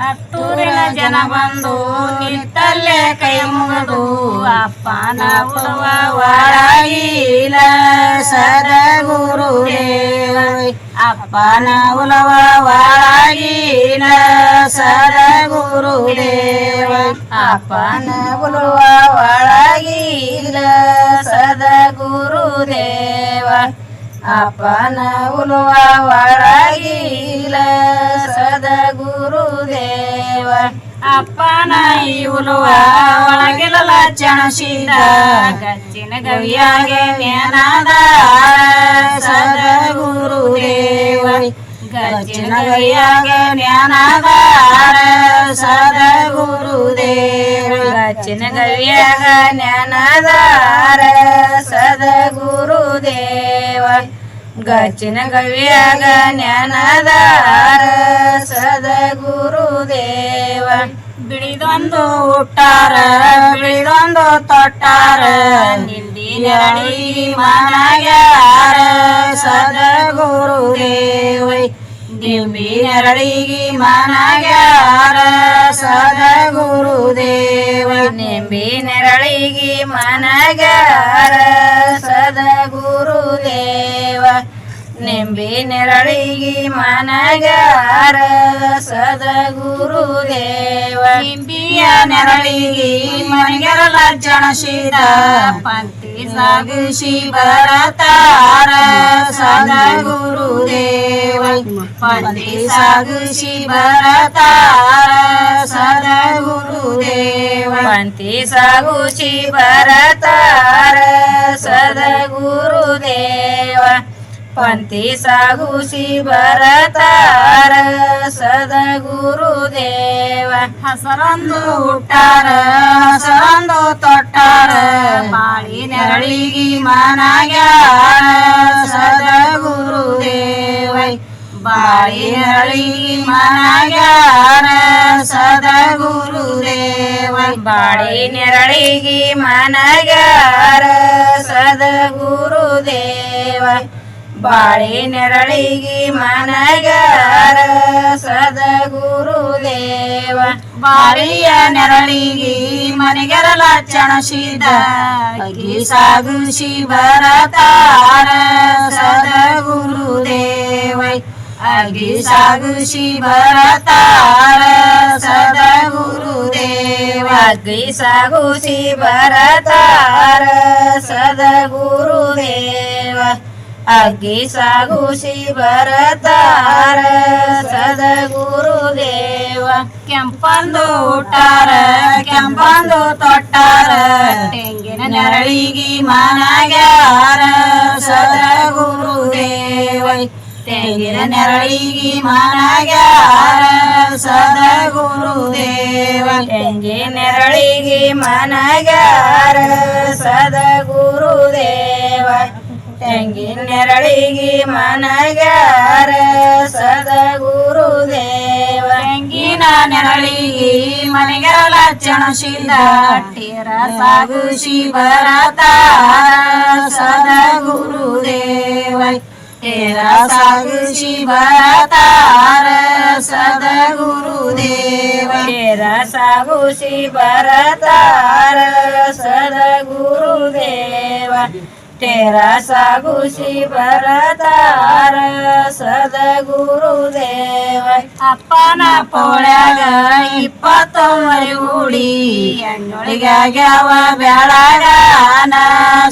ಹತ್ತೂರಿನ ಜನ ಬಂದು ನಿಂತಲ್ಲೇ ಕೈ ಮುಗಿದು ಅಪ್ಪನ ಉಳುವ ಒಳಗಿಲ ಸದಗುರುದೇವ ಅಪ್ಪನ ಉಲವ ಒಳಗಿಲ ಸದಗುರುದೇವ ಅಪ್ಪನ ಉಲುವ ಒಳಗಿಲ ಸದಗುರುದೇವ ಅಪ್ಪನ ಉಲುವ ಒಳಗಿಲ ಸದಗುರುದೇವ ಅಪ್ಪನ ಈ ಉಲುವ ಒಳಗಿಲ ಚಣಸಿದ ಗಚ್ಚಿನ ಗವಿಯಾಗೆ ಜ್ಞಾನದ ಸದಗುರುದೇವ ಗಚ್ಚಿನ ಗವಿಯಾಗೆ ಜ್ಞಾನದ ಸದಗುರುದೇವ ಗಚ್ಚಿನ ಗವಿಯಾಗ ಜ್ಞಾನದಾರ ಸದಗುರುದೇವ ಗಚ್ಚಿನ ಗವಿಯಾಗ ಜ್ಞಾನದಾರ ಸದಗುರುದೇವ. ಬಿಳಿದೊಂದು ಹುಟ್ಟಾರ ಬಿಳಿದೊಂದು ತೊಟ್ಟಾರ ನಿಂದಿ ಮನಗಾರ ಮನಗ್ಯಾರ ಸದಗುರುದೇವ. ನಿಂಬಿ ನೆರಳಿಗೆ ಮನಗ್ಯಾರ ಸದಗುರುದೇವ. ನಿಂಬಿ ನೆರಳಿಗೆ ಸದ ಸದಗುರುದೇವ ನಿಂಬಿ ನೆರಳಿಗೆ ಮನಗಾರ ಸದಗುರುದೇವ ನಿಂಬಿಯ ನೆರಳಿಗೆ ಮನೆಗೆರಲ ಜಣಸಿದ ಪಂಕ್ತಿ ಸಾಗಿಸಿ ಬರತಾರ ಸದಗುರುದೇವ ಪಂಕ್ತಿ ಸಾಗಿಸಿ ಬರತಾರ ಸದಗುರುದೇವ ಪಂಕ್ತಿ ಸಾಗುಸಿ ಬರತಾರ ಸದಗುರುದೇವ ಪಂಥಿ ಸಾಗುಸಿ ಬರತಾರ ಸದಗುರುದೇವ. ಹಸರಂದು ಹುಟ್ಟಾರ, ಹಸರಂದು ತೊಟ್ಟಾರ, ಬಾಳಿ ನೆರಳಿಗಿ ಮನಗ್ಯಾರ, ಸದಗುರುದೇವ. ಬಾಳಿ ನೆರಳಿಗಿ ಮನಗ್ಯಾರ, ಸದಗುರುದೇವ. ಬಾಳಿ ನೆರಳಿಗಿ ಮನಗ್ಯಾರ, ಸದಗುರುದೇವ. ಬಾಳಿ ನೆರಳಿಗಿ ಮನಗಾರ ಸದಗುರುದೇವ ಬಾಳಿಯ ನೆರಳಿಗಿ ಮನೆಗೆರಲ ಚಣಸಿದ ಅಗಿ ಸಾಗುಸಿ ಬರತಾರ ಸದಗುರುದೇವ ಅಗಿ ಸಾಗುಸಿ ಬರತಾರ ಸದಗುರುದೇವ ಅಗಿ ಸಾಗುಸಿ ಬರತಾರ ಸದಗುರುದೇವ ಅಗ್ಗಿ ಸಾಗುಸಿ ಬರತಾರ ಸದಗುರುದೇವ ಕೆಂಪಂದು ಊಟಾರ ಕೆಂಪಂದು ತೊಟ್ಟಾರ, ತೆಂಗಿನ ನೆರಳಿಗಿ ಮನಗ್ಯಾರ ಸದಗುರುದೇವ ತೆಂಗಿನ ನೆರಳಿಗಿ ಮನಗ್ಯಾರ ಸದಗುರುದೇವ ತೆಂಗಿನ ನೆರಳಿಗಿ ಮನಗ್ಯಾರ ಸದಗುರುದೇವ ತೆಂಗಿನ ನೆರಳಿಗಿ ಮನಗ್ಯಾರ ಸದಗುರುದೇವ ತೆಂಗಿನ ನೆರಳಿಗಿ ಮನೆಗೆರಲ ಚಣಸಿದ ತೀರ ಸಾಗುಸಿ ಬರತಾರ ಸದಗುರುದೇವ ತೀರ ಸಾಗುಸಿ ಬರತಾರ ಸದಗುರುದೇವ ತೀರ ಸಾಗುಸಿ ಬರತಾರ ಸದಗುರುದೇವ ತೇರ ಸಾಗುಸಿ ಸದ ಸದಗುರುದೇವ. ಅಪ್ಪನ ಪೋಳ್ಯಾಗ ಇಪ್ಪತ್ತೊಂಬರಿ ಉಡಿ ಸದ ಬೆಳಗಾನ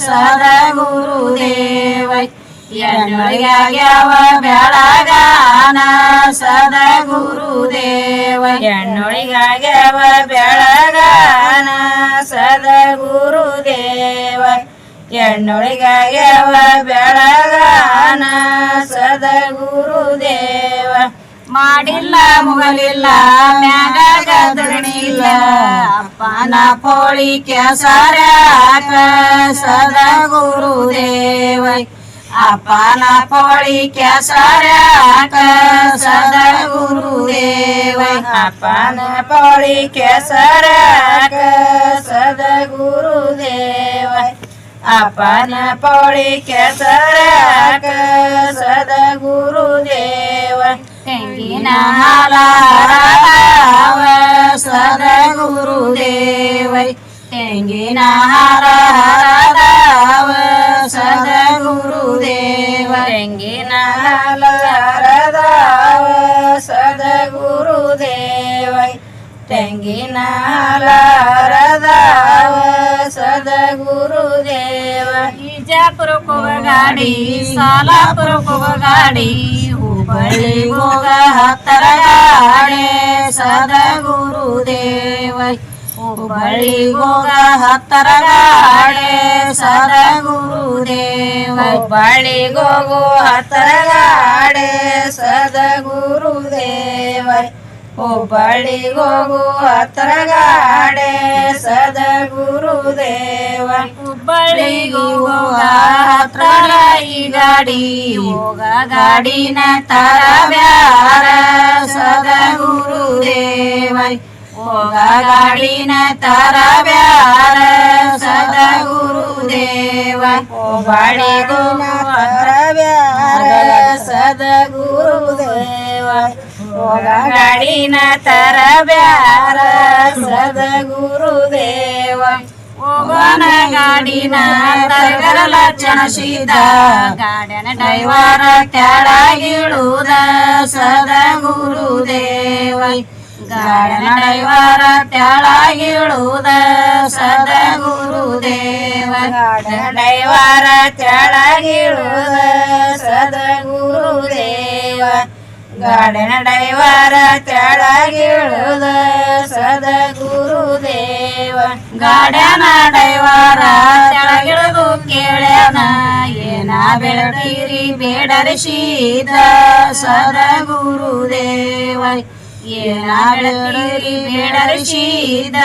ಸದಗುರುದೇವ. ಎಣ್ಣೊಳಿಗಾಗ್ಯಾವ ಸದ ಗುರುದೇವ ಎಣ್ಣೊಳಿಗಾಗ್ಯಾವ ಬೆಳಗಾನ ಎಣ್ಣೊಳಿಗಾಗ್ಯಾವ ಬೆಳಗಾನ ಸದ ಗುರುದೇವ. ಮಾಡಿಲ್ಲ, ಮುಗಲಿಲ್ಲ, ಮ್ಯಾಗ ಗದರಣಿಲ್ಲ. ಅಪ್ಪನ ಪೋಳಿ ಕೆಸರ್ಯಾಕ ಸದಗುರುದೇವ ಅಪ್ಪನ ಪೋಳಿ ಕೆಸರ್ಯಾಕ ಸದಗುರುದೇವ ಅಪ್ಪನ ಪೋಳಿ ಕೆಸರ್ಯಾಕ ಸದಗುರುದೇವ आपण पौळीके सराक सदगुरुदेव ತೆಂಗಿನ ಹಾರಾವ ಸದಗುರುದೇವ ತೆಂಗಿನ ಹಾರಾವ ಹೋಗ ಗಾಡಿ ಸಾಲಾಪುರಕ್ಕೆ ಹೋಗ ಗಾಡಿ ಹುಬ್ಬಳ್ಳಿ ಹೋಗ ಹತ್ತರ ಗಾಡಿ, ಸದಗುರುದೇವ. ಹುಬ್ಬಳ್ಳಿ ಹೋಗ ಹತ್ತರ ಗಾಡಿ, ಸದಗುರುದೇವ. ಹುಬ್ಬಳ್ಳಿಗೋಗು ಹತ್ತರ ಗಾಡೆ, ಸದಗುರುದೇವ. ಹುಬ್ಬಳ್ಳಿಗೋಗು ಹತ್ತರ ಗಾಡೆ ಸದಗುರುದೇವ. ಹತ್ರ ಈ ಗಾಡಿ ಹೋಗ ಗಾಡಿನ ತರ ಬ್ಯಾರ ಸದಗುರುದೇವ. ಹೋಗ ಗಾಡಿನ ತರ ಬ್ಯಾರ ಸದಗುರುದೇವ. ಹುಬ್ಬಳ್ಳಿಗೋ ಹತ್ರ ಬ್ಯಾರ ಸದಗುರುದೇವ. ಹೋಗ ಗಾಡಿನ ತರ ಬ್ಯಾರ ಸದಗುರುದೇವ. ಹೋಗೋಣ ಗಾಡಿನ ತರ ಲಕ್ಷಣ ಸೀದ ಗಾಡಿನ ಡೈವರ ಕೆಳಗಿಳುದ ಸದ ಗುರುದೇವ ಗಾಡಿನ ಡೈವರ ಕೆಳಗಿಳುದ ಸದ ಗುರುದೇವ ಡೈವಾರ ಕೆಳಗಿಳುದ ಸದಗುರುದೇವ. ಗಾಡಿನ ಡೈವಾರ ಕೆಳಗಿಳುದ ಸದಗುರುದೇವ. ಗಾಡನ ಡೈವರ ಕೆಳಗಿಳುದು ಕೇಳ್ಯಾನ, ಏನ ಬೇಡರಿ ಬೇಡರಿಸಿದ ಸದ ಗುರುದೇವ ಏನ ಬೇಡರಿ ಬೇಡರಿಸಿದ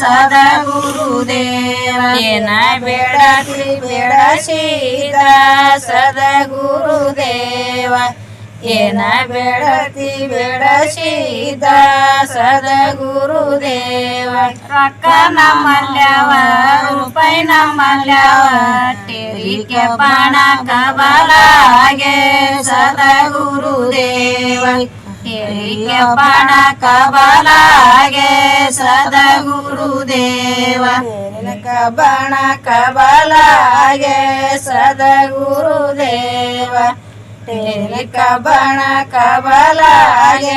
ಸದ ಗುರುದೇವ ಏನ ಬೇಡತಿ ಸದ ಸದಗುರುದೇವ. ಏನ ಬೇಡತಿ ಸದ ಸದಗುರುದೇವ ರೊಕ್ಕ ನಮ್ಮಲ್ಯವ, ರೂಪಾಯಿ ನಮ್ಮಲ್ಯವ ಟೇರಿಕೆ ಪಣ ಕಬಲಾಗೆ ಸದ ಗುರುದೇವ ಟೇರಿಕೆ ಪಣ ಕಬಲಾಗೆ ಸದ ಗುರುದೇವ ಕಬಣ ಕಬಲಾಗೆ ಸದಗುರುದೇವ. तेरी कबण कबलागे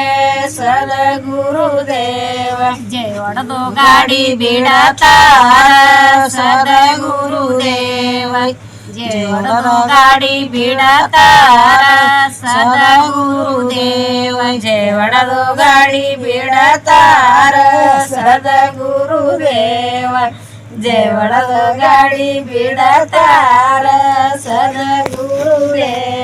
सद गुरुदेव जेवणदो गाडी बिडता सद गुरुदेव जेवणदो गाडी बिडता सद गुरुदेव जेवणदो गाडी बिडता सद गुरुदेव जेवणदो गाडी बिडता सद गुरुदेव